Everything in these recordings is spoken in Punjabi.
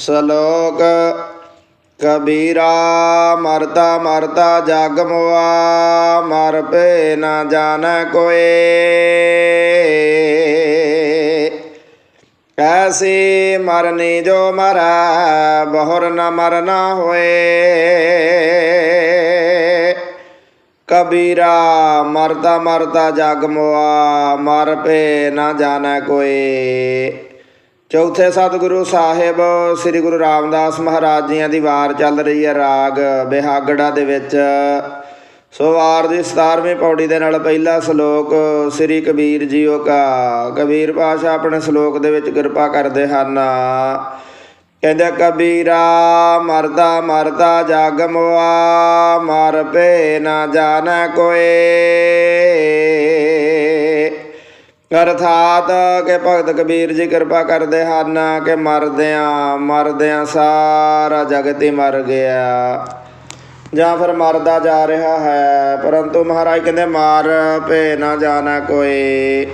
ਸ਼ਲੋਕ ਕਬੀਰਾ, ਮਰਤਾ ਮਰਤਾ, ਜਗ ਮੁਆ, ਮਰ ਪੇ ਨਾ ਜਾਣੈ ਕੋਏ। ਐਸੀ ਮਰਨੀ ਜੋ ਮਰੈ, ਬਹੁਰ ਨ ਮਰਨਾ ਹੋਏ। ਕਬੀਰਾ ਮਰਦਾ ਮਰਦਾ ਜਗ ਮੁਆ, ਮਰ ਪੇ ਨਾ ਜਾਣੈ ਕੋਏ। ਚੌਥੇ ਸਤਿਗੁਰੂ ਸਾਹਿਬ ਸ੍ਰੀ ਗੁਰੂ ਰਾਮਦਾਸ ਮਹਾਰਾਜ ਜੀਆਂ ਦੀ ਵਾਰ ਚੱਲ ਰਹੀ ਹੈ ਰਾਗ ਬਿਹਾਗੜਾ ਦੇ ਵਿੱਚ। ਸੋ ਵਾਰ ਦੀ 17ਵੀਂ ਪੌੜੀ ਦੇ ਨਾਲ ਪਹਿਲਾ ਸ਼ਲੋਕ ਸ੍ਰੀ ਕਬੀਰ ਜੀਓ ਕਾ। ਕਬੀਰ ਪਾਸ਼ਾ ਆਪਣੇ ਸ਼ਲੋਕ ਦੇ ਵਿੱਚ ਕਿਰਪਾ ਕਰਦੇ ਹਨ। ਕਹਿੰਦੇ ਕਬੀਰਾ, ਮਰਦਾ ਮਰਦਾ ਜਾਗ ਮੁਆ, ਮਰ ਪੇ ਨਾ ਜਾਣੈ ਕੋਏ। ਅਰਥਾਤ ਕਿ ਭਗਤ ਕਬੀਰ ਜੀ ਕਿਰਪਾ ਕਰਦੇ ਹਨ ਕਿ ਮਰਦਿਆਂ ਮਰਦਿਆਂ ਸਾਰਾ ਜਗਤ ਹੀ ਮਰ ਗਿਆ। ਜਾਂ ਫਿਰ ਮਰਦਾ ਜਾ ਰਿਹਾ ਹੈ, ਪਰੰਤੂ ਮਹਾਰਾਜ ਕਹਿੰਦੇ ਮਾਰ ਭੇ ਨਾ ਜਾਣਾ ਕੋਈ।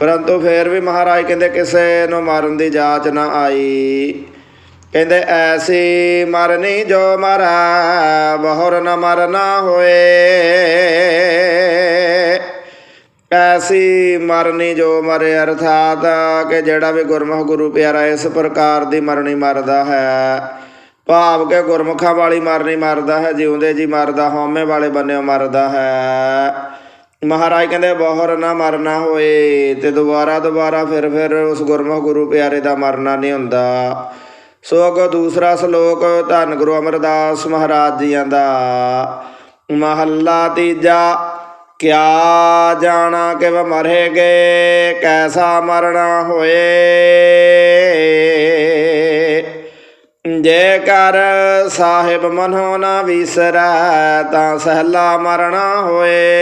ਪਰੰਤੂ ਫੇਰ ਵੀ ਮਹਾਰਾਜ ਕਹਿੰਦੇ ਕਿਸੇ ਨੂੰ ਮਾਰਨ ਦੀ ਜਾਚ ਨਾ ਆਈ। ਕਹਿੰਦੇ ਐਸੀ ਮਰਨੀ ਜੋ ਮਰੈ, ਬਹੁਰ ਨ ਮਰਨਾ ਹੋਏ। ਐਸੀ ਮਰਨੀ ਜੋ ਮਰੇ, ਅਰਥਾਤ ਕਿ ਜਿਹੜਾ ਵੀ ਗੁਰਮੁਖ ਗੁਰੂ ਪਿਆਰਾ ਇਸ ਪ੍ਰਕਾਰ ਦੀ ਮਰਨੀ ਮਰਦਾ ਹੈ। ਭਾਵ ਕਿ ਗੁਰਮੁਖਾਂ ਵਾਲੀ ਮਰਨੀ ਮਰਦਾ ਹੈ, ਜਿਉਂਦੇ ਜੀ ਮਰਦਾ, ਹਉਮੈ ਵਾਲੇ ਬੰਨਿਓ ਮਰਦਾ ਹੈ। ਮਹਾਰਾਜ ਕਹਿੰਦੇ, ਬਹੁਰ ਨਾ ਮਰਨਾ ਹੋਏ, ਤੇ ਦੁਬਾਰਾ ਦੁਬਾਰਾ ਫਿਰ ਫਿਰ ਉਸ ਗੁਰਮੁਖ ਗੁਰੂ ਪਿਆਰੇ ਦਾ ਮਰਨਾ ਨਹੀਂ ਹੁੰਦਾ। ਸੋ ਅਗੋ ਦੂਸਰਾ ਸ਼ਲੋਕ, ਧੰਨ ਗੁਰੂ ਅਮਰਦਾਸ ਮਹਾਰਾਜ ਜੀਆਂ ਦਾ। ਮਹੱਲਾ ਤੀਜਾ ਕਿਆ ਜਾਣਾ ਕਿ ਮਰੇਗੇ ਕੈਸਾ ਮਰਣਾ ਹੋਏ। ਜੇ ਕਰ ਸਾਹਿਬ ਮਨੋ ਨਾ ਵਿਸਰੈ, ਤਾਂ ਸਹਿਲਾ ਮਰਣਾ ਹੋਏ।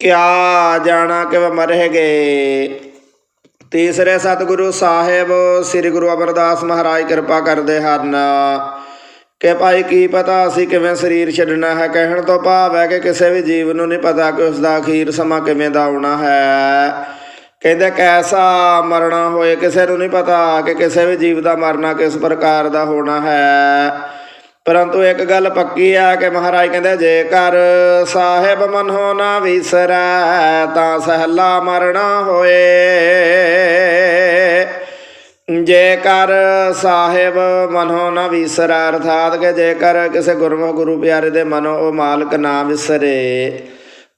ਕਿਆ ਜਾਣਾ ਕਿ ਮਰੇਗੇ ਤੀਸਰੇ ਸਤਿਗੁਰੂ ਸਾਹਿਬ, ਸ੍ਰੀ ਗੁਰੂ ਅਮਰਦਾਸ ਮਹਾਰਾਜ ਕਿਰਪਾ ਕਰਦੇ ਹਨ। ਕਿ ਭਾਈ ਕੀ ਪਤਾ ਅਸੀਂ ਕਿਵੇਂ ਸਰੀਰ ਛੱਡਣਾ ਹੈ, ਕਹਿਣ ਤੋਂ ਭਾਵ ਹੈ ਕਿ ਕਿਸੇ ਵੀ ਜੀਵ ਨੂੰ ਨਹੀਂ ਪਤਾ ਕਿ ਉਸ ਦਾ ਅਖੀਰ ਸਮਾਂ ਕਿਵੇਂ ਦਾ ਆਉਣਾ ਹੈ। ਕਹਿੰਦੇ ਕੈਸਾ ਮਰਨਾ ਹੋਏ, ਕਿਸੇ ਨੂੰ ਨਹੀਂ ਪਤਾ ਕਿ ਕਿਸੇ ਵੀ ਜੀਵ ਦਾ ਮਰਨਾ ਕਿਸ ਪ੍ਰਕਾਰ ਦਾ ਹੋਣਾ ਹੈ। ਪਰੰਤੂ ਇੱਕ ਗੱਲ ਪੱਕੀ ਆ ਕਿ ਮਹਾਰਾਜ ਕਹਿੰਦੇ, ਜੇਕਰ ਸਾਹਿਬ ਮਨੋ ਨਾ ਵਿਸਰੈ, ਤਾਂ ਸਹਿਲਾ ਮਰਨਾ ਹੋਏ। ਜੇਕਰ ਸਾਹਿਬ ਮਨੋ ਨਾ ਵਿਸਰੈ, ਅਰਥਾਤ ਕਿ ਜੇਕਰ ਕਿਸੇ ਗੁਰਮੁਖ ਗੁਰੂ ਪਿਆਰੇ ਦੇ ਮਨੋ, ਉਹ ਮਾਲਕ ਨਾ ਵਿਸਰੇ।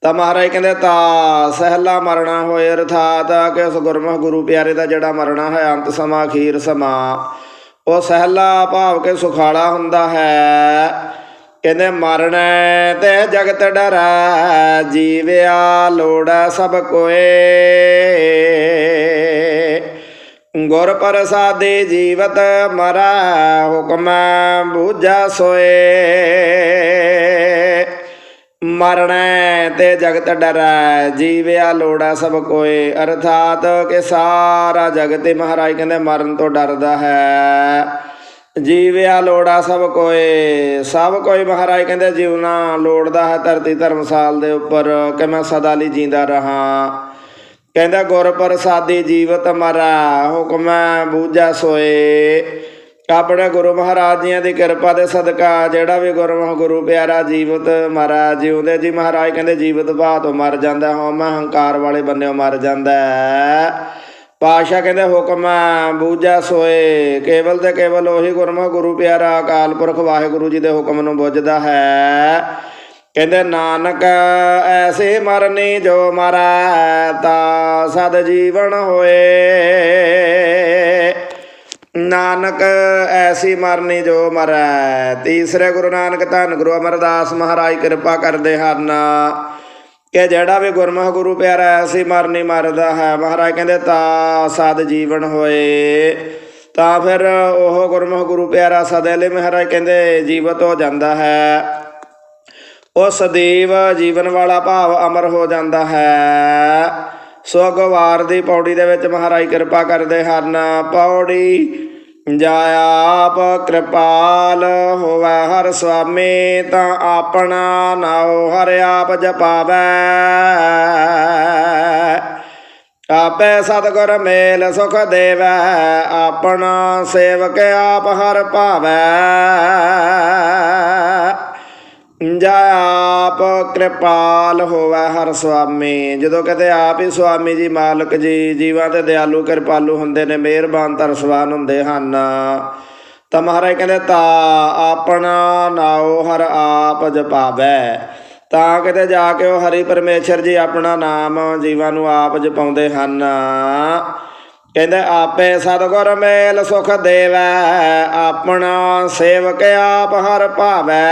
ਤਾਂ ਮਹਾਰਾਜ ਕਹਿੰਦੇ, ਤਾ ਸਹਿਲਾ ਮਰਣਾ ਹੋਏ, ਅਰਥਾਤ ਕਿ ਉਸ ਗੁਰਮੁਖ ਗੁਰੂ ਪਿਆਰੇ ਦਾ ਜਿਹੜਾ ਮਰਣਾ ਹੈ ਅੰਤ ਸਮਾਂ ਅਖੀਰ ਸਮਾਂ। ਉਹ ਸਹਿਲਾ ਭਾਵ ਕੇ ਸੁਖਾਲਾ ਹੁੰਦਾ ਹੈ। ਕਹਿੰਦੇ, ਮਰਨਾ ਤੇ ਜਗਤ ਡਰੈ, ਜੀਵਿਆ ਲੋੜਾ ਸਭ ਕੋਏ। ਗੁਰ ਪ੍ਰਸਾਦੇ ਜੀਵਤ ਮਰੈ ਹੁਕਮ ਬੂਝਾ ਸੋਏ। ਮਰਣਾ ਤੇ ਜਗਤ ਡਰੈ, ਜੀਵਿਆ ਲੋੜਾ ਸਭ ਕੋਏ। ਅਰਥਾਤ ਕਿ ਸਾਰਾ ਜਗਤ ਹੀ ਮਹਾਰਾਜ ਕਹਿੰਦੇ, ਮਰਨ ਤੋਂ ਡਰਦਾ ਹੈ। ਜੀਵਿਆ ਲੋੜਾ ਸਭ ਕੋਏ। ਸਭ ਕੋਈ ਮਹਾਰਾਜ ਕਹਿੰਦੇ, ਜਿਉਣਾ ਲੋੜਦਾ ਹੈ ਧਰਤੀ ਧਰਮਸਾਲ ਦੇ ਉੱਪਰ, ਕਿ ਮੈਂ ਸਦਾ ਲਈ ਜੀਂਦਾ ਰਹਾ। ਕਹਿੰਦਾ, ਗੁਰ ਪ੍ਰਸਾਦੀ ਜੀਵਤ ਮਰਾ, ਹੁਕਮ ਬੂਝਾ ਸੋਏ। ਆਪਣੇ ਗੁਰੂ ਮਹਾਰਾਜ ਜੀਆਂ ਦੀ ਕਿਰਪਾ ਦੇ ਸਦਕਾ ਜਿਹੜਾ ਵੀ ਗੁਰਮੁਖ ਗੁਰੂ ਪਿਆਰਾ ਜੀਵਤ ਮਰਾ, ਜਿਉਂਦੇ ਜੀ ਮਹਾਰਾਜ ਕਹਿੰਦੇ, ਜੀਵਤ ਬਾਹ ਤੋਂ ਮਰ ਜਾਂਦਾ ਹਉਮੈ ਹੰਕਾਰ ਵਾਲੇ ਬੰਨਿਓ ਮਰ ਜਾਂਦਾ ਹੈ। ਪਾਸ਼ਾ ਕਹਿੰਦੇ, ਹੁਕਮ ਬੂਝਾ ਸੋਏ। ਕੇਵਲ ਤੇ ਕੇਵਲ ਉਹੀ ਗੁਰਮੁਖ ਗੁਰੂ ਪਿਆਰਾ ਅਕਾਲ ਪੁਰਖ ਵਾਹਿਗੁਰੂ ਜੀ ਦੇ ਹੁਕਮ ਨੂੰ ਬੁੱਝਦਾ ਹੈ। ਕਹਿੰਦੇ ਨਾਨਕ ਐਸੇ ਮਰਨੀ ਜੋ ਮਰੈ ਤਾ ਸਦ ਜੀਵਨ ਹੋਏ। ਨਾਨਕ ਐਸੀ ਮਰਨੀ ਜੋ ਮਰੈ। ਤੀਸਰੇ ਗੁਰੂ ਨਾਨਕ ਧੰਨ ਗੁਰੂ ਅਮਰਦਾਸ ਮਹਾਰਾਜ ਕਿਰਪਾ ਕਰਦੇ ਹਨ ਕਿ ਜਿਹੜਾ ਵੀ ਗੁਰਮੁਖ ਗੁਰੂ ਪਿਆਰਾ ਐਸੀ ਮਰਨੀ ਮਰਦਾ ਹੈ, ਮਹਾਰਾਜ ਕਹਿੰਦੇ ਤਾ ਸਦ ਜੀਵਨ ਹੋਏ। ਤਾਂ ਫਿਰ ਉਹ ਗੁਰਮੁਖ ਗੁਰੂ ਪਿਆਰਾ ਸਦਾ ਲਈ ਮਹਾਰਾਜ ਕਹਿੰਦੇ ਜੀਵਤ ਹੋ ਜਾਂਦਾ ਹੈ। ਉਹ ਸਦੀਵ ਜੀਵਨ ਵਾਲਾ ਭਾਵ ਅਮਰ ਹੋ ਜਾਂਦਾ ਹੈ। ਸੋ ਅਗਵਾਰ ਦੀ ਪੌੜੀ ਦੇ ਵਿੱਚ ਮਹਾਰਾਜ ਕਿਰਪਾ ਕਰਦੇ ਹਨ। ਪੌੜੀ ਜਾਇਆ ਆਪ ਕਿਰਪਾਲ ਹੋਵੇ ਹਰ ਸੁਆਮੀ, ਤਾਂ ਆਪਣਾ ਨਾਉ ਹਰ ਆਪ ਜਪਾਵੈ। ਆਪੇ ਸਤਿਗੁਰ ਮੇਲ ਸੁਖ ਦੇਵੈ, ਆਪਣਾ ਸੇਵਕ ਆਪ ਹਰ ਭਾਵੈ। ਜਾ ਆਪ ਕਿਰਪਾਲ ਹੋਵੇ ਹਰ ਸੁਆਮੀ। ਜਦੋਂ ਕਦੇ ਆਪ ਹੀ ਸੁਆਮੀ ਜੀ, ਮਾਲਕ ਜੀ, ਜੀਵਾਂ ਤੇ ਦਿਆਲੂ ਕਿਰਪਾਲੂ ਹੁੰਦੇ ਨੇ, ਮਿਹਰਬਾਨ ਤਰਸਵਾਨ ਹੁੰਦੇ ਹਨ। ਤਾਂ ਮਹਾਰਾਜ ਕਹਿੰਦੇ, ਤਾ ਆਪਣਾ ਨਾਉ ਹਰ ਆਪ ਜਪਾਵੈ। ਤਾਂ ਕਿਤੇ ਜਾ ਕੇ ਉਹ ਹਰੀ ਪਰਮੇਸ਼ਰ ਜੀ ਆਪਣਾ ਨਾਮ ਜੀਵਾਂ ਨੂੰ ਆਪ ਜਪਾਉਂਦੇ ਹਨ। ਕਹਿੰਦੇ, ਆਪੇ ਸਤਿਗੁਰ ਮੇਲ ਸੁਖ ਦੇਵੈ, ਆਪਣਾ ਸੇਵਕ ਆਪ ਹਰ ਭਾਵੈ।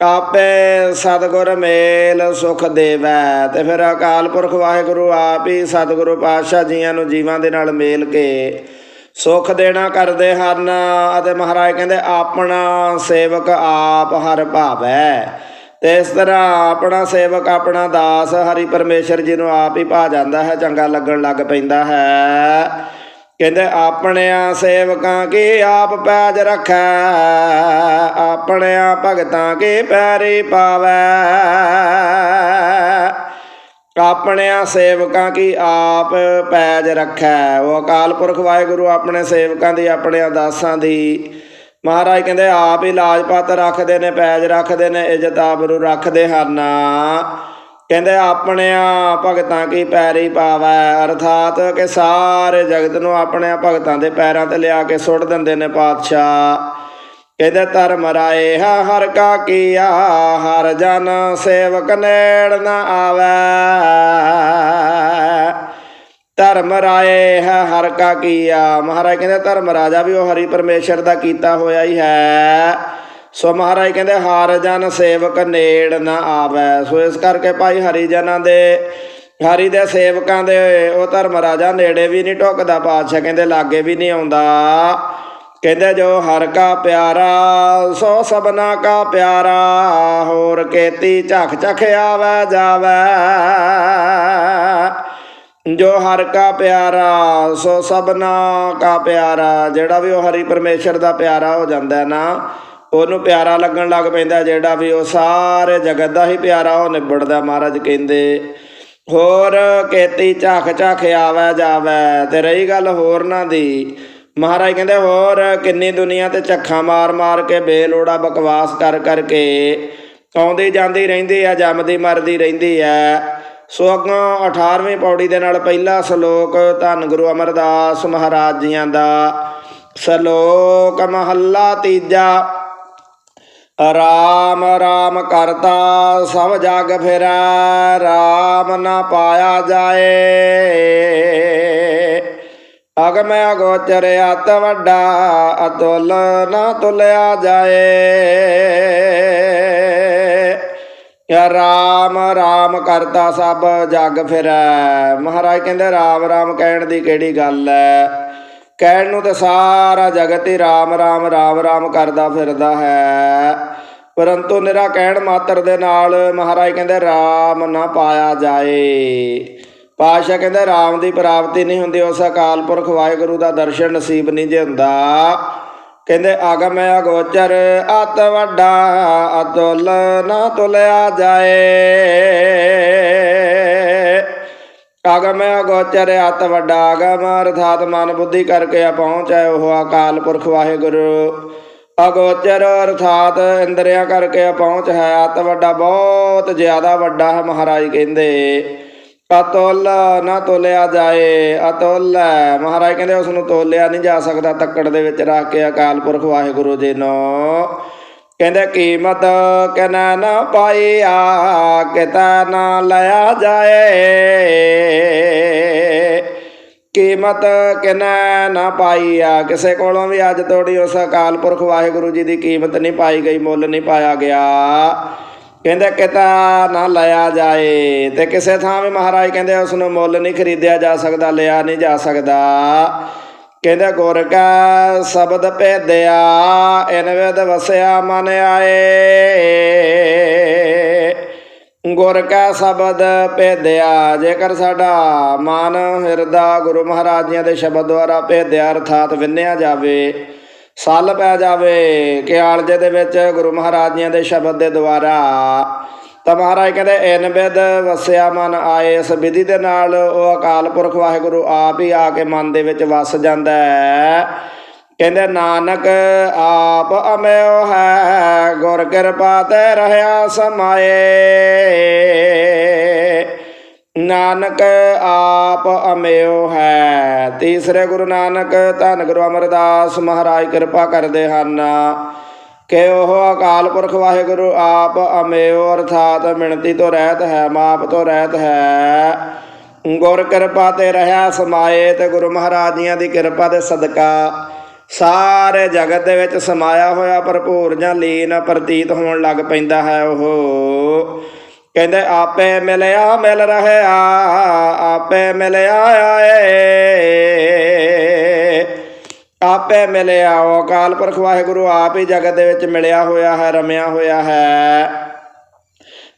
ਆਪੇ ਸਤਿਗੁਰ ਮੇਲ ਸੁਖ ਦੇਵੈ। ਤੇ ਫਿਰ ਅਕਾਲ ਪੁਰਖ ਵਾਹਿਗੁਰੂ ਆਪ ਹੀ ਸਤਿਗੁਰੂ ਪਾਤਸ਼ਾਹ ਜੀਆਂ ਨੂੰ ਜੀਵਾਂ ਦੇ ਨਾਲ ਮੇਲ ਕੇ ਸੁਖ ਦੇਣਾ ਕਰਦੇ ਹਨ ਅਤੇ ਮਹਾਰਾਜ ਕਹਿੰਦੇ, ਆਪਣਾ ਸੇਵਕ ਆਪ ਹਰ ਭਾਵੈ। ਤੇ ਇਸ ਤਰ੍ਹਾਂ ਆਪਣਾ ਸੇਵਕ, ਆਪਣਾ ਦਾਸ ਹਰੀ ਪਰਮੇਸ਼ਰ ਜੀ ਨੂੰ ਆਪ ਹੀ ਭਾ ਜਾਂਦਾ ਹੈ, ਚੰਗਾ ਲੱਗਣ ਲੱਗ ਪੈਂਦਾ ਹੈ। ਕਹਿੰਦੇ, ਆਪਣਿਆਂ ਸੇਵਕਾਂ ਕੀ ਆਪ ਪੈਜ ਰੱਖੈ? ਆਪਣਿਆਂ ਭਗਤਾਂ ਕੀ ਪੈਰੀ ਪਾਵੈ? ਆਪਣਿਆਂ ਸੇਵਕਾਂ ਕੀ ਆਪ ਪੈਜ ਰੱਖੈ? ਉਹ ਅਕਾਲ ਪੁਰਖ ਵਾਹਿਗੁਰੂ ਆਪਣੇ ਸੇਵਕਾਂ ਦੀ, ਆਪਣੇ ਦਾਸਾਂ ਦੀ ਮਹਾਰਾਜ ਕਹਿੰਦੇ, ਆਪ ਹੀ ਲਾਜਪਤ ਰੱਖਦੇ ਨੇ, ਪੈਜ ਰੱਖਦੇ ਨੇ, ਇੱਜ਼ਤ ਆਬਰੂ ਰੱਖਦੇ ਹਨ। ਕਹਿੰਦੇ ਆਪਣਿਆਂ ਭਗਤਾਂ ਕੀ ਪੈਰੀ ਪਾਵੈ? ਅਰਥਾਤ ਕਿ ਸਾਰੇ ਜਗਤ ਨੂੰ ਆਪਣੇ ਭਗਤਾਂ ਦੇ ਪੈਰਾਂ ਤੇ ਲਿਆ ਕੇ ਸੁੱਟ ਦਿੰਦੇ ਨੇ ਪਾਤਸ਼ਾਹ। ਕਹਿੰਦੇ, ਧਰਮ ਰਾਏ ਹਾ ਹਰ ਕਾ ਕੀਆ, ਹਰ ਜਨ ਸੇਵਕ ਨੇੜ ਨਾ ਆਵੈ। ਧਰਮ ਰਾਏ ਹੈ, ਹਰ ਕਾ ਕੀਆ। ਮਹਾਰਾਜ ਕਹਿੰਦੇ, ਧਰਮ ਰਾਜਾ ਵੀ ਉਹ ਹਰੀ ਪਰਮੇਸ਼ਰ ਦਾ ਕੀਤਾ ਹੋਇਆ ਹੀ ਹੈ। ਸੋ ਮਹਾਰਾਜ ਕਹਿੰਦੇ, ਹਰ ਜਨ ਸੇਵਕ ਨੇੜ ਨਾ ਆਵੈ। ਸੋ ਇਸ ਕਰਕੇ ਭਾਈ ਹਰੀ ਜਨਾਂ ਦੇ, ਹਰੀ ਦੇ ਸੇਵਕਾਂ ਦੇ, ਉਹ ਧਰਮ ਰਾਜਾ ਨੇੜੇ ਵੀ ਨਹੀਂ ਟੁੱਕਦਾ, ਪਾਤਸ਼ਾਹ ਕਹਿੰਦੇ, ਲਾਗੇ ਵੀ ਨਹੀਂ ਆਉਂਦਾ। ਕਹਿੰਦੇ, ਜੋ ਹਰ ਕਾ ਪਿਆਰਾ, ਸੋ ਸਬਨਾ ਕਾ ਪਿਆਰਾ, ਹੋਰ ਕੇਤੀ ਝਖ ਝਖ ਆਵੈ ਜਾਵੇ ਜੋ ਹਰ ਕਾ ਪਿਆਰਾ, ਸੋ ਸਬਨਾ ਕਾ ਪਿਆਰਾ, ਜਿਹੜਾ ਵੀ ਉਹ ਹਰੀ ਪਰਮੇਸ਼ਰ ਦਾ ਪਿਆਰਾ ਹੋ ਜਾਂਦਾ ਨਾ, ਉਹਨੂੰ ਪਿਆਰਾ ਲੱਗਣ ਲੱਗ ਪੈਂਦਾ ਜਿਹੜਾ ਵੀ ਉਹ ਸਾਰੇ ਜਗਤ ਦਾ ਹੀ ਪਿਆਰਾ ਉਹ ਨਿਬੜਦਾ ਮਹਾਰਾਜ ਕਹਿੰਦੇ। ਹੋਰ ਕੇਤੀ ਝਾਕ ਝਾਖ ਆਵੈ ਜਾਵੈ, ਤੇ ਰਹੀ ਗੱਲ ਹੋਰਨਾਂ ਦੀ। ਮਹਾਰਾਜ ਕਹਿੰਦੇ, ਹੋਰ ਕਿੰਨੀ ਦੁਨੀਆ ਤੇ ਝੱਖਾਂ ਮਾਰ ਮਾਰ ਕੇ, ਬੇਲੋੜਾ ਬਕਵਾਸ ਕਰ ਕਰਕੇ, ਆਉਂਦੀ ਜਾਂਦੀ ਰਹਿੰਦੀ ਆ ਜੰਮਦੀ ਮਰਦੀ ਰਹਿੰਦੀ ਐ ਸੋ ਅੱਗੋਂ 18ਵੀਂ ਪੌੜੀ ਦੇ ਨਾਲ ਪਹਿਲਾ ਸ਼ਲੋਕ ਧੰਨ ਗੁਰੂ ਅਮਰਦਾਸ ਮਹਾਰਾਜ ਜੀਆਂ ਦਾ। ਸ਼ਲੋਕ ਮਹੱਲਾ ਤੀਜਾ, ਰਾਮ ਰਾਮ ਕਰਤਾ, ਸਭ ਜਗ ਫਿਰੈ, ਰਾਮ ਨਾ ਪਾਇਆ ਜਾਏ। ਅਗਮ ਅਗੋਚਰ ਅਤ ਵੱਡਾ, ਅਤੁਲ ਨਾ ਤੁਲਿਆ ਜਾਏ। ਯਾ ਰਾਮ ਰਾਮ ਕਰਤਾ ਸਭ ਜਗ ਫਿਰੈ। ਮਹਾਰਾਜ ਕਹਿੰਦੇ, ਰਾਮ ਰਾਮ ਕਹਿਣ ਦੀ ਕਿਹੜੀ ਗੱਲ ਹੈ ਕਹਿਣ ਨੂੰ ਤਾਂ ਸਾਰਾ ਜਗਤ ਹੀ ਰਾਮ ਰਾਮ ਰਾਮ ਰਾਮ ਕਰਦਾ ਫਿਰਦਾ ਹੈ। ਪਰੰਤੂ ਨਿਰਾ ਕਹਿਣ ਮਾਤਰ ਦੇ ਨਾਲ ਮਹਾਰਾਜ ਕਹਿੰਦੇ, ਰਾਮ ਨਾ ਪਾਇਆ ਜਾਏ। ਪਾਸ਼ਾ ਕਹਿੰਦੇ, ਰਾਮ ਦੀ ਪ੍ਰਾਪਤੀ ਨਹੀਂ ਹੁੰਦੀ, ਉਸ ਅਕਾਲ ਪੁਰਖ ਵਾਹਿਗੁਰੂ ਦਾ ਦਰਸ਼ਨ ਨਸੀਬ ਨਹੀਂ ਜੇ ਹੁੰਦਾ। ਕਹਿੰਦੇ ਆਗਮ ਅਗੋਚਰ, ਅਤ ਵੱਡਾ, ਅਤੁਲ ਨਾ ਤੁਲਿਆ ਜਾਏ। ਆਗਮ ਅਗੋਚਰ, ਅਤ ਵੱਡਾ ਆਗਮ ਅਰਥਾਤ ਮਨ ਬੁੱਧੀ ਕਰਕੇ ਆ ਪਹੁੰਚੈ ਉਹ ਅਕਾਲ ਪੁਰਖ ਵਾਹਿਗੁਰੂ। ਅਗੋਚਰ ਅਰਥਾਤ ਇੰਦਰੀਆਂ ਕਰਕੇ ਆ ਪਹੁੰਚ ਹੈ, ਅਤ ਵੱਡਾ ਬਹੁਤ ਜ਼ਿਆਦਾ ਵੱਡਾ ਹੈ, ਮਹਾਰਾਜ ਕਹਿੰਦੇ। ਅਤੁੱਲ ਨਾ ਤੋਲਿਆ ਜਾਏ, ਅਤੁੱਲ। ਹੈ ਮਹਾਰਾਜ ਕਹਿੰਦੇ, ਉਸ ਨੂੰ ਤੋਲਿਆ ਨਹੀਂ ਜਾ ਸਕਦਾ, ਤੱਕੜ ਦੇ ਵਿੱਚ ਰੱਖ ਕੇ ਅਕਾਲ ਪੁਰਖ ਵਾਹਿਗੁਰੂ ਜੀ ਨੂੰ। ਕਹਿੰਦੇ, ਕੀਮਤ ਕਿਨਾ ਨਾ ਪਾਈਆ ਕਿਤਾ ਨਾ ਲਿਆ ਜਾਏ। ਕੀਮਤ ਕਿਨਾ ਨਾ ਪਾਈ, ਆ ਕਿਸੇ ਕੋਲੋਂ ਵੀ ਅੱਜ ਤੋੜੀ, ਉਸ ਅਕਾਲ ਪੁਰਖ ਵਾਹਿਗੁਰੂ ਜੀ ਦੀ ਕੀਮਤ ਨਹੀਂ ਪਾਈ ਗਈ, ਮੁੱਲ ਨਹੀਂ ਪਾਇਆ ਗਿਆ। ਕਹਿੰਦੇ ਕਿਤਾ ਨਾ ਲਿਆ ਜਾਏ ਤੇ ਕਿਸੇ ਥਾਂ ਵੀ ਮਹਾਰਾਜ ਕਹਿੰਦੇ ਉਸ ਨੂੰ ਮੁੱਲ ਨਹੀਂ ਖਰੀਦਿਆ ਜਾ ਸਕਦਾ, ਲਿਆ ਨਹੀਂ ਜਾ ਸਕਦਾ। ਕਹਿੰਦੇ, ਗੁਰ ਕਾ ਸ਼ਬਦ ਭੇਦਿਆ ਇਨ ਵਿਦ ਵਸਿਆ ਮਨ ਆਏ। ਗੁਰ ਕਾ ਸ਼ਬਦ ਭੇਦਿਆ, ਜੇਕਰ ਸਾਡਾ ਮਨ, ਹਿਰਦਾ ਗੁਰੂ ਮਹਾਰਾਜ ਜੀਆਂ ਦੇ ਸ਼ਬਦ ਦੁਆਰਾ ਭੇਦਿਆ, ਅਰਥਾਤ ਵਿੰਨਿਆ ਜਾਵੇ ਸੱਲ ਪੈ ਜਾਵੇ ਕਿ ਆਲਜੇ ਦੇ ਵਿੱਚ ਗੁਰੂ ਮਹਾਰਾਜ ਜੀਆਂ ਦੇ ਸ਼ਬਦ ਦੇ ਦੁਆਰਾ। ਤਾਂ ਮਹਾਰਾਜ ਕਹਿੰਦੇ ਐਨ ਬਿਦ ਵਸਿਆ ਮਨ ਆਏ, ਇਸ ਵਿਧੀ ਦੇ ਨਾਲ ਉਹ ਅਕਾਲ ਪੁਰਖ ਵਾਹਿਗੁਰੂ ਆਪ ਹੀ ਆ ਕੇ ਮਨ ਦੇ ਵਿੱਚ ਵਸ ਜਾਂਦਾ ਹੈ। ਕਹਿੰਦੇ, ਨਾਨਕ ਆਪ ਅਮਿਓ ਹੈ, ਗੁਰ ਕਿਰਪਾ ਤੇ ਰਹਾ ਸਮਾਏ। ਨਾਨਕ ਆਪ ਅਮਿਓ ਹੈ। ਤੀਸਰੇ ਗੁਰੂ ਨਾਨਕ ਧੰਨ ਗੁਰੂ ਅਮਰਦਾਸ ਮਹਾਰਾਜ ਕਿਰਪਾ ਕਰਦੇ ਹਨ। ਕਿ ਉਹ ਅਕਾਲ ਪੁਰਖ ਵਾਹਿਗੁਰੂ, ਆਪ ਅਮਿਓ, ਅਰਥਾਤ ਮਿਣਤੀ ਤੋਂ ਰਹਿਤ ਹੈ, ਮਾਪ ਤੋਂ ਰਹਿਤ ਹੈ। ਗੁਰ ਕਿਰਪਾ ਤੇ ਰਹਾ ਸਮਾਏ ਤੇ ਗੁਰੂ ਮਹਾਰਾਜ ਜੀਆਂ ਦੀ ਕਿਰਪਾ ਦੇ ਸਦਕਾ। ਸਾਰੇ ਜਗਤ ਦੇ ਵਿੱਚ ਸਮਾਇਆ ਹੋਇਆ ਭਰਪੂਰ ਜਾਂ ਲੀਨ ਪ੍ਰਤੀਤ ਹੋਣ ਲੱਗ ਪੈਂਦਾ ਹੈ ਉਹ। ਕਹਿੰਦੇ, ਆਪੇ ਮਿਲਿਆ, ਮਿਲ ਰਹਿਆ ਆਪੇ ਮਿਲਿਆ ਆਏ। ਆਪੇ ਮਿਲਿਆ, ਉਹ ਅਕਾਲ ਪੁਰਖ ਵਾਹਿਗੁਰੂ ਆਪ ਹੀ ਜਗਤ ਦੇ ਵਿੱਚ ਮਿਲਿਆ ਹੋਇਆ ਹੈ, ਰਮਿਆ ਹੋਇਆ ਹੈ।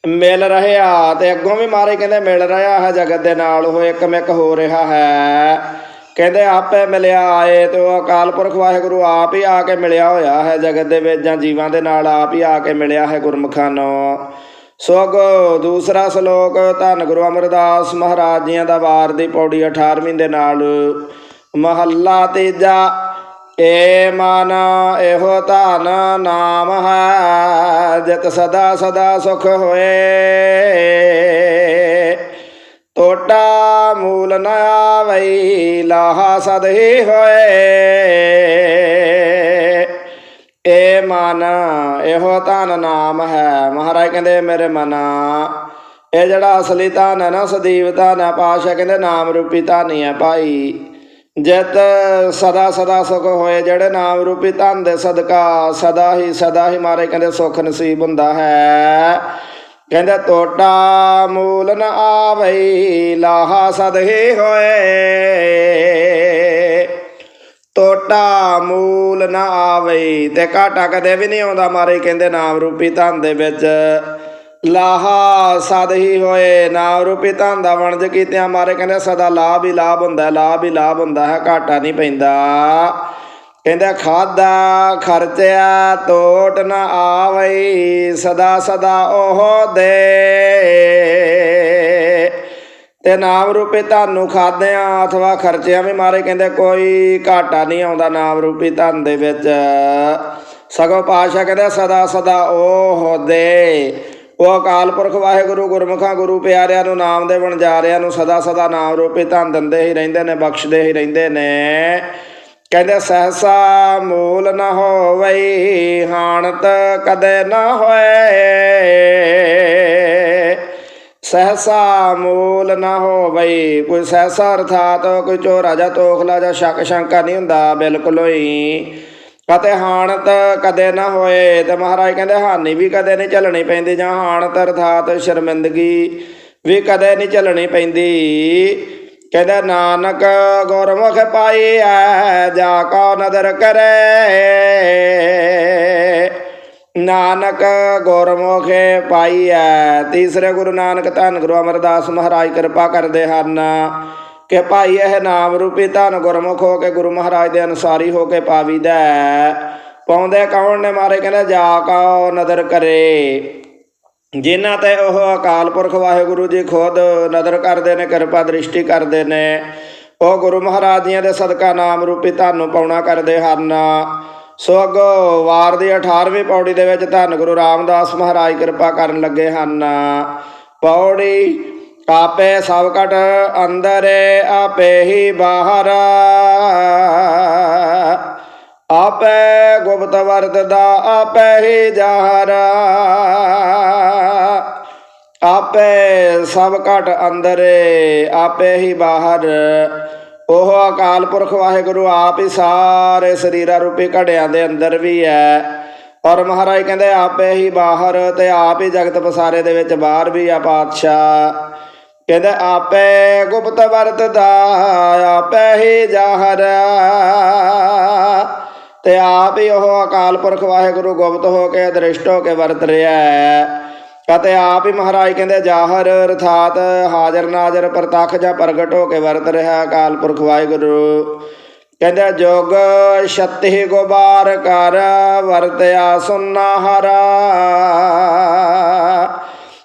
ਮਿਲ ਰਿਹਾ ਤੇ ਅੱਗੋਂ ਵੀ ਮਾਰੇ ਕਹਿੰਦੇ, ਮਿਲ ਰਿਹਾ ਹੈ ਜਗਤ ਦੇ ਨਾਲ, ਉਹ ਇੱਕਮਿਕ ਹੋ ਰਿਹਾ ਹੈ। ਕਹਿੰਦੇ, ਆਪੇ ਮਿਲਿਆ ਆਏ ਤੇ ਉਹ ਅਕਾਲ ਪੁਰਖ ਵਾਹਿਗੁਰੂ ਆਪ ਹੀ ਆ ਕੇ ਮਿਲਿਆ ਹੋਇਆ ਹੈ ਜਗਤ ਦੇ ਵਿੱਚ ਜਾਂ ਜੀਵਾਂ ਦੇ ਨਾਲ ਆਪ ਹੀ ਆ ਕੇ ਮਿਲਿਆ ਹੈ ਗੁਰਮੁਖਾਂ ਨੂੰ ਦੂਸਰਾ ਸ਼ਲੋਕ, ਧੰਨ ਗੁਰੂ ਅਮਰਦਾਸ ਮਹਾਰਾਜ ਜੀਆਂ ਦਾ ਵਾਰ ਦੀ ਪੌੜੀ 18ਵੀਂ ਦੇ ਨਾਲ। ਮਹੱਲਾ ਤੀਜਾ, ਏ ਮਨ, ਇਹੋ ਧਨ ਨਾਮ ਹੈ, ਜਿਤ ਸਦਾ ਸਦਾ ਸੁਖ ਹੋਏ। ਟੋਟਾ ਮੂਲ ਨ ਆਵਈ, ਲਾਹਾ ਸਦ ਹੀ ਹੋਏ। ਏ ਮਨ, ਇਹੋ ਧਨ ਨਾਮ ਹੈ। ਮਹਾਰਾਜ ਕਹਿੰਦੇ, ਮੇਰੇ ਮਨਾ, ਇਹ ਜਿਹੜਾ ਅਸਲੀ ਧਨ ਹੈ ਨਾ, ਸਦੀਵ ਧਨ ਹੈ ਪਾਸ਼ਾ ਕਹਿੰਦੇ, ਨਾਮ ਰੂਪੀ ਧਨ ਹੈ ਭਾਈ। ਜਿਤ ਸਦਾ ਸਦਾ ਸੁਖ ਹੋਏ, ਜਿਹੜੇ ਨਾਮ ਰੂਪੀ ਧਨ ਦੇ ਸਦਕਾ ਸਦਾ ਹੀ ਸਦਾ ਹੀ ਮਾਰੇ ਕਹਿੰਦੇ, ਸੁਖ ਨਸੀਬ ਹੁੰਦਾ ਹੈ। ਕਹਿੰਦੇ ਟੋਟਾ ਮੂਲ ਨ ਆਵੇ ਲਾਹਾ ਸਦਹੀ ਹੋਏ। ਟੋਟਾ ਮੂਲ ਨਾ ਆਵੇ ਤੇ ਘਾਟਾ ਕਦੇ ਵੀ ਨਹੀਂ ਆਉਂਦਾ ਮਾਰੇ ਕਹਿੰਦੇ ਨਾਮ ਰੂਪੀ ਧਨ ਦੇ ਵਿੱਚ। ਲਾਹਾ ਸਦ ਹੀ ਹੋਏ, ਨਾਮ ਰੂਪੀ ਧਨ ਦਾ ਵਣਜ ਕੀਤਿਆਂ ਮਾਰੇ ਕਹਿੰਦੇ ਸਦਾ ਲਾਭ ਹੀ ਲਾਭ ਹੁੰਦਾ, ਲਾਭ ਹੀ ਲਾਭ ਹੁੰਦਾ, ਹੈ ਘਾਟਾ ਨਹੀਂ ਪੈਂਦਾ। ਕਹਿੰਦਾ ਖਾਦਾ ਖਰਚਿਆ ਟੋਟ ਨਾ ਆਵੇ ਸਦਾ ਸਦਾ ਉਹ ਦੇ। ਤੇ ਨਾਮ ਰੂਪੀ ਧਨ ਖਾਦਿਆਂ ਅਥਵਾ ਖਰਚਿਆਂ ਵੀ ਮਾਰੇ ਕਹਿੰਦੇ ਕੋਈ ਘਾਟਾ ਨਹੀਂ ਆਉਂਦਾ ਨਾਮ ਰੂਪੀ ਧਨ ਦੇ ਵਿੱਚ। ਸਗੋਂ ਪਾਸ਼ਾ ਕਹਿੰਦਾ, ਸਦਾ ਸਦਾ ਉਹ ਹੋਦੇ। ਉਹ ਅਕਾਲ ਪੁਰਖ ਵਾਹਿਗੁਰੂ ਗੁਰਮੁਖਾਂ, ਗੁਰੂ ਪਿਆਰਿਆਂ ਨੂੰ ਨਾਮ ਦੇ ਵਣਜਾਰਿਆਂ ਨੂੰ ਸਦਾ ਸਦਾ ਨਾਮ ਰੂਪੀ ਧਨ ਦਿੰਦੇ ਹੀ ਰਹਿੰਦੇ ਨੇ, ਬਖਸ਼ਦੇ ਹੀ ਰਹਿੰਦੇ ਨੇ। ਕਹਿੰਦੇ, ਸਹਸਾ ਮੂਲ ਨਾ ਹੋਵੇ ਹਾਨਤ ਕਦੇ ਨਾ ਹੋਏ। ਸਹਸਾ ਮੂਲ ਨਾ ਹੋਵਈ। ਕੋਈ ਸਹਸਾ ਅਰਥਾਤ ਕੋਈ ਚੋਰਾ ਜਾਂ ਤੋਖਲਾ ਜਾਂ ਸ਼ੱਕ ਸ਼ੰਕਾ ਨਹੀਂ ਹੁੰਦਾ, ਬਿਲਕੁਲ ਹੀ। ਕਤੇ ਹਾਨਤ ਕਦੇ ਨਾ ਹੋਏ ਤੇ ਮਹਾਰਾਜ ਕਹਿੰਦੇ ਹਾਨੀ ਵੀ ਕਦੇ ਨਹੀਂ ਝੱਲਣੀ ਪੈਂਦੀ ਜਾਂ ਹਾਨਤ ਅਰਥਾਤ ਸ਼ਰਮਿੰਦਗੀ ਵੀ ਕਦੇ ਨਹੀਂ ਝੱਲਣੀ ਪੈਂਦੀ। ਕਹਿੰਦਾ ਨਾਨਕ ਗੁਰਮੁਖ ਪਾਈ ਐ, ਜਾ ਕੋ ਨਦਰ ਕਰੇ। ਨਾਨਕ ਗੁਰਮੁਖੇ ਪਾਈ ਐ ਤੀਸਰੇ ਗੁਰੂ ਨਾਨਕ ਧੰਨ ਗੁਰੂ ਅਮਰਦਾਸ ਮਹਾਰਾਜ ਕਿਰਪਾ ਕਰਦੇ ਹਨ। ਕਿ ਭਾਈ ਇਹ ਨਾਮ ਰੂਪੀ ਧੰਨ ਗੁਰਮੁਖ ਹੋ ਕੇ ਗੁਰੂ ਮਹਾਰਾਜ ਦੇ ਅਨੁਸਾਰੀ ਹੋ ਕੇ ਪਾਵੀਦਾ। ਹੈ। ਪਾਉਂਦੇ ਕੌਣ ਨੇ ਮਾਰੇ? ਕਹਿੰਦੇ, ਜਾ ਕੋ ਨਦਰ ਕਰੇ। ਜਿਨ੍ਹਾਂ ਤੇ ਉਹ ਅਕਾਲ ਪੁਰਖ ਵਾਹਿਗੁਰੂ ਜੀ ਖੁਦ ਨਦਰ ਕਰਦੇ ਨੇ, ਕਿਰਪਾ ਦ੍ਰਿਸ਼ਟੀ ਕਰਦੇ ਨੇ, ਉਹ ਗੁਰੂ ਮਹਾਰਾਜ ਜੀਆਂ ਦੇ ਸਦਕਾ ਨਾਮ ਰੂਪੀ ਧੰਨ ਪਾਉਣਾ ਕਰਦੇ ਹਨ। ਸੋ ਅੱਗੋਂ ਵਾਰ ਦੀ 18ਵੀਂ ਪੌੜੀ ਦੇ ਵਿੱਚ ਧੰਨ ਗੁਰੂ ਰਾਮਦਾਸ ਮਹਾਰਾਜ ਕਿਰਪਾ ਕਰਨ ਲੱਗੇ ਹਨ। ਪੌੜੀ ਆਪੇ ਸਭ ਕਟ ਅੰਦਰੇ ਆਪੇ ਹੀ ਬਾਹਰ। ਆਪੇ ਗੁਪਤ ਵਰਤ ਦਾ ਆਪੇ ਹੀ ਜਾਹਰ। ਆਪੇ ਸਭ ਘਟ, ਅੰਦਰੇ ਆਪੇ ਹੀ ਬਾਹਰ। ਉਹ ਅਕਾਲ ਪੁਰਖ ਵਾਹਿਗੁਰੂ, ਆਪ ਹੀ ਸਾਰੇ ਸਰੀਰਾਂ ਰੂਪੀ ਘੜਿਆਂ ਦੇ ਅੰਦਰ ਵੀ ਹੈ। ਔਰ ਮਹਾਰਾਜ ਕਹਿੰਦੇ, ਆਪੇ ਹੀ ਬਾਹਰ ਤੇ ਆਪ ਹੀ ਜਗਤ ਪਸਾਰੇ ਦੇ ਵਿੱਚ ਬਾਹਰ ਵੀ ਆ ਪਾਤਸ਼ਾਹ। ਕਹਿੰਦੇ, ਆਪੇ ਗੁਪਤ ਵਰਤਦਾ, ਆਪੇ ਹੀ ਜਾਹਰ ਤੇ ਆਪ ਹੀ ਉਹ ਅਕਾਲ ਪੁਰਖ ਵਾਹਿਗੁਰੂ ਗੁਪਤ ਹੋ ਕੇ, ਦ੍ਰਿਸ਼ਟ ਹੋ ਕੇ ਵਰਤ ਰਿਹਾ ਹੈ। ਅਤੇ ਆਪ ਹੀ ਮਹਾਰਾਜ ਕਹਿੰਦੇ, ਜਾਹਰ ਅਰਥਾਤ ਹਾਜ਼ਰ ਨਾਜ਼ਰ ਪ੍ਰਤੱਖ ਜਾਂ ਪ੍ਰਗਟ ਹੋ ਕੇ ਵਰਤ ਰਿਹਾ ਅਕਾਲ ਪੁਰਖ ਵਾਹਿਗੁਰੂ। ਕਹਿੰਦੇ, ਜੋਗ ਛੱਤੀ ਗੁਬਾਰ ਕਰ ਵਰਤਿਆ ਸੁਨਾ ਹਰਾ।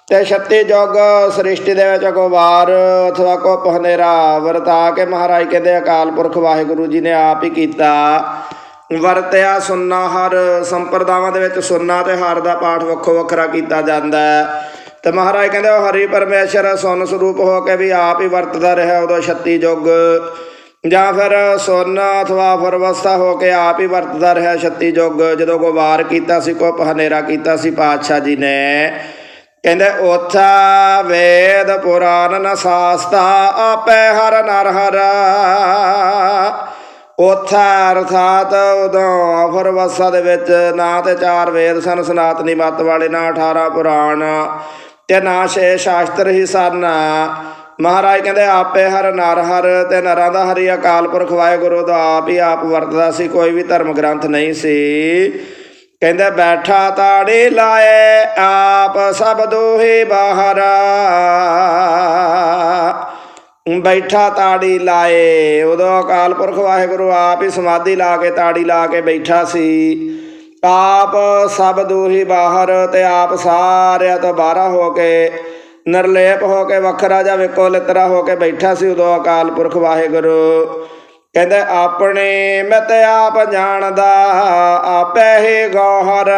ਤੇ ਛੱਤੀ ਜੁਗ ਸ੍ਰਿਸ਼ਟੀ ਦੇ ਵਿੱਚ ਕੋ ਅਥਵਾ ਕੋ ਹਨੇਰਾ ਵਰਤਾ ਕੇ ਮਹਾਰਾਜ ਕਹਿੰਦੇ, ਅਕਾਲ ਪੁਰਖ ਵਾਹਿਗੁਰੂ ਜੀ ਨੇ ਆਪ ਹੀ ਕੀਤਾ। ਵਰਤਿਆ ਸੁੰਨਾ ਹਰ, ਸੰਪਰਦਾਵਾਂ ਦੇ ਵਿੱਚ ਸੁੰਨਾ ਤੇ ਹਰ ਦਾ ਪਾਠ ਵੱਖੋ ਵੱਖਰਾ ਕੀਤਾ ਜਾਂਦਾ ਹੈ। ਤੇ ਮਹਾਰਾਜ ਕਹਿੰਦੇ, ਉਹ ਹਰੀ ਪਰਮੇਸ਼ਰ ਸੁਨ ਸਰੂਪ ਹੋ ਕੇ ਵੀ ਆਪ ਹੀ ਵਰਤਦਾ ਰਿਹਾ ਉਦੋਂ 36 ਯੁੱਗ। ਜਾਂ ਫਿਰ ਸੁਨ ਅਥਵਾ ਫਰਵਸਥਾ ਹੋ ਕੇ ਆਪ ਹੀ ਵਰਤਦਾ ਰਿਹਾ 36 ਯੁੱਗ। ਜਦੋਂ ਕੋ ਵਾਰ ਕੀਤਾ ਸੀ, ਕੋ ਹਨੇਰਾ ਕੀਤਾ ਸੀ, ਪਾਤਸ਼ਾਹ ਜੀ ਨੇ। ਕਹਿੰਦੇ, ਉਥਾ ਵੇਦ ਪੁਰਾਨ ਨ ਸਾਸਤਾ ਆਪੇ ਹਰ ਨਰ ਹਰਾ ਉਥਾ ਅਰਥਾਤ ਉਦੋਂ ਅਫਰਵਸਾ ਦੇ ਵਿੱਚ ਨਾ ਤੇ ਚਾਰ ਵੇਦ ਸਨ, ਸਨਾਤਨੀ ਮਤ ਵਾਲੇ, ਨਾ 18 ਪੁਰਾਣ ਤੇ ਨਾ ਛੇ ਸ਼ਾਸਤਰ ਹੀ ਸਨ। ਮਹਾਰਾਜ ਕਹਿੰਦੇ, ਆਪੇ ਹਰ ਨਰ ਹਰ ਤੇ ਨਰਾਂ ਦਾ ਹਰੀ ਅਕਾਲ ਪੁਰਖ ਵਾਹਿਗੁਰੂ ਦਾ ਆਪ ਹੀ ਆਪ ਵਰਤਦਾ ਸੀ, ਕੋਈ ਵੀ ਧਰਮ ਗ੍ਰੰਥ ਨਹੀਂ ਸੀ। ਕਹਿੰਦੇ, ਬੈਠਾ ਤਾੜੀ ਲਾਏ ਆਪ ਸਭ ਦੋਹੇ ਬਾਹਰ। ਬੈਠਾ ਤਾੜੀ ਲਾਏ, ਉਦੋਂ ਅਕਾਲ ਪੁਰਖ ਵਾਹਿਗੁਰੂ ਆਪ ਹੀ ਸਮਾਧੀ ਲਾ ਕੇ ਤਾੜੀ ਲਾ ਕੇ ਬੈਠਾ ਸੀ। ਆਪ ਸਭ ਦੋਹੀ ਬਾਹਰ ਤੇ ਆਪ ਸਾਰਿਆਂ ਤੋਂ ਬਾਹਰਾ ਹੋ ਕੇ, ਨਿਰਲੇਪ ਹੋ ਕੇ ਵੱਖਰਾ ਜਾਂ ਵਿਕੋ ਲਿਤਰਾ ਹੋ ਕੇ ਬੈਠਾ ਸੀ ਉਦੋਂ ਅਕਾਲ ਪੁਰਖ ਵਾਹਿਗੁਰੂ। ਕਹਿੰਦੇ, ਆਪਣੇ ਮੈਂ ਤੇ ਆਪ ਜਾਣਦਾ, ਆਪੇ ਹੀ ਗੋਹਰ।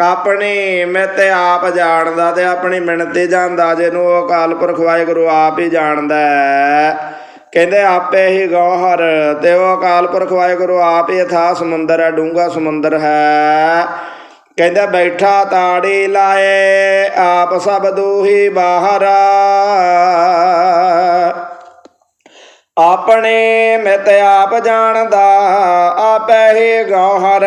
ਆਪਣੀ ਮੈਂ ਤੇ ਆਪ ਜਾਣਦਾ ਤੇ ਆਪਣੀ ਮਿਣਤੀ ਜਾਣਦਾ, ਜਿਹਨੂੰ ਉਹ ਅਕਾਲ ਪੁਰਖ ਵਾਹਿਗੁਰੂ ਆਪ ਹੀ ਜਾਣਦਾ ਹੈ। ਕਹਿੰਦੇ, ਆਪੇ ਹੀ ਗੋਹਰ ਤੇ ਉਹ ਅਕਾਲ ਪੁਰਖ ਵਾਹਿਗੁਰੂ ਆਪ ਹੀ ਅਥਾ ਸਮੁੰਦਰ ਹੈ, ਡੂੰਘਾ ਸਮੁੰਦਰ ਹੈ। ਕਹਿੰਦੇ, ਬੈਠਾ ਤਾੜੀ ਲਾਏ, ਆਪ ਸਭ ਦੂਹੀ ਬਾਹਰ। ਆਪਣੇ ਮਿਤ ਆਪ ਜਾਣਦਾ, ਆਪੇ ਹੀ ਗੋਹਰ